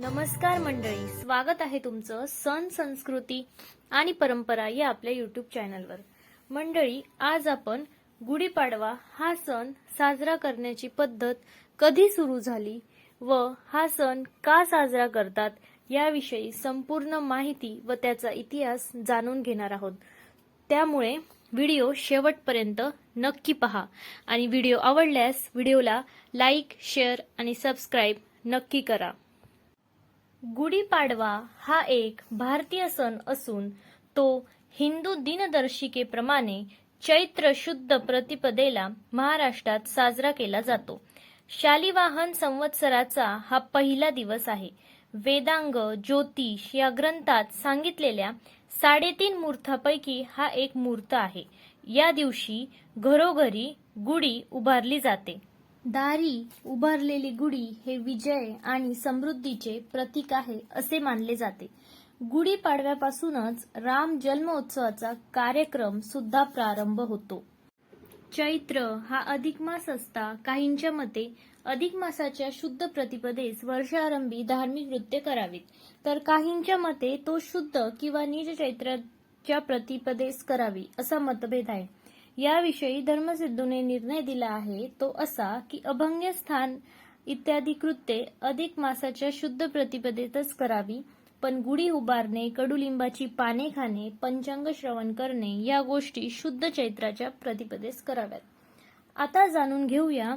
नमस्कार मंडळी स्वागत आहे तुमचं सण संस्कृती आणि परंपरा या आपल्या युट्यूब चॅनलवर मंडळी आज आपण गुढीपाडवा हा सण साजरा करण्याची पद्धत कधी सुरू झाली व हा सण का साजरा करतात याविषयी संपूर्ण माहिती व त्याचा इतिहास जाणून घेणार आहोत. त्यामुळे व्हिडिओ शेवटपर्यंत नक्की पहा आणि व्हिडिओ आवडल्यास व्हिडिओला लाईक शेअर आणि सबस्क्राईब नक्की करा. गुढीपाडवा हा एक भारतीय सण असून तो हिंदू दिनदर्शिकेप्रमाणे चैत्र शुद्ध प्रतिपदेला महाराष्ट्रात साजरा केला जातो. शालिवाहन संवत्सराचा हा पहिला दिवस आहे. वेदांग ज्योतिष या ग्रंथात सांगितलेल्या साडेतीन मूर्तापैकी हा एक मूर्त आहे. या दिवशी घरोघरी गुढी उभारली जाते. दारी उभारलेली गुढी हे विजय आणि समृद्धीचे प्रतीक आहे असे मानले जाते. गुढी पाडव्यापासूनच राम जन्मोत्सवाचा कार्यक्रम सुद्धा प्रारंभ होतो. चैत्र हा अधिक मास असता काहींच्या मते अधिक मासाच्या शुद्ध प्रतिपदेस वर्षारंभी धार्मिक नृत्य करावीत. तर काहींच्या मते तो शुद्ध किंवा निज चैत्राच्या प्रतिपदेस करावी असा मतभेद आहे. याविषयी धर्मसिद्धूने निर्णय दिला आहे. तो असा की अभंग्य स्थान इत्यादी कृत्ये अधिक मासाच्या शुद्ध प्रतिपदेतच करावी पण गुढी उभारणे कडुलिंबाची पाने खाणे पंचांग श्रवण करणे या गोष्टी शुद्ध चैत्राच्या प्रतिपदेस कराव्यात. आता जाणून घेऊया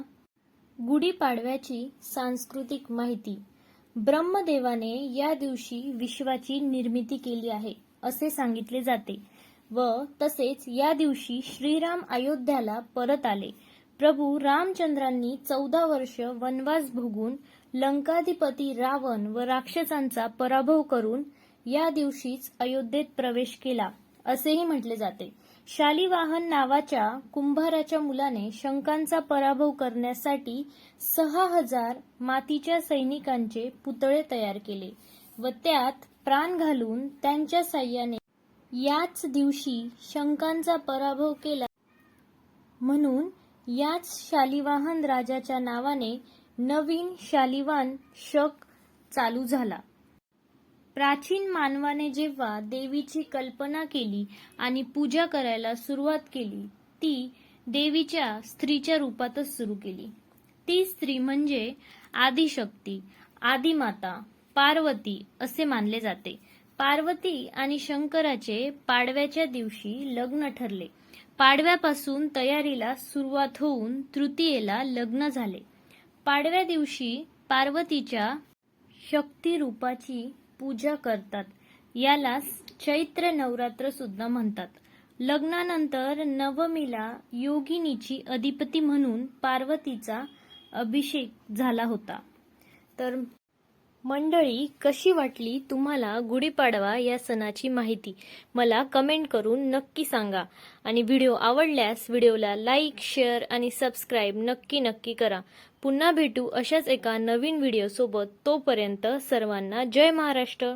गुढीपाडव्याची सांस्कृतिक माहिती. ब्रह्मदेवाने या दिवशी विश्वाची निर्मिती केली आहे असे सांगितले जाते. व तसेच या दिवशी श्रीराम अयोध्याला परत आले. प्रभू रामचंद्रांनी चौदा वर्ष वनवास भोगून लंकाधिपती रावण व राक्षसांचा पराभव करून या दिवशीच अयोध्येत प्रवेश केला असेही म्हटले जाते. शालिवाहन नावाच्या कुंभाराच्या मुलाने शंकांचा पराभव करण्यासाठी सहा हजार मातीच्या सैनिकांचे पुतळे तयार केले व त्यात प्राण घालून त्यांच्या साह्याने याच दिवशी शंकांचा पराभव केला. म्हणून याच शालिवाहन राजाच्या नावाने नवीन शालिवान शक चालू झाला. प्राचीन मानवाने जेव्हा देवीची कल्पना केली आणि पूजा करायला सुरुवात केली ती देवीच्या स्त्रीच्या रूपातच सुरू केली. ती स्त्री म्हणजे आदिशक्ती आदिमाता पार्वती असे मानले जाते. पार्वती आणि शंकराचे पाडव्याच्या दिवशी लग्न ठरले. पाडव्यापासून तयारीला सुरुवात होऊन तृतीयेला लग्न झाले. पाडव्या दिवशी पार्वतीच्या शक्ती रूपाची पूजा करतात. याला चैत्र नवरात्र सुद्धा म्हणतात. लग्नानंतर नवमीला योगिनीची अधिपती म्हणून पार्वतीचा अभिषेक झाला होता. तर मंडळी कशी वाटली तुम्हाला गुढीपाडवा या सणाची माहिती? मला कमेंट करून नक्की सांगा. आणि व्हिडिओ आवडल्यास व्हिडिओला लाईक शेअर आणि सबस्क्राईब नक्की नक्की करा. पुन्हा भेटू अशाच एका नवीन व्हिडिओसोबत. तोपर्यंत सर्वांना जय महाराष्ट्र.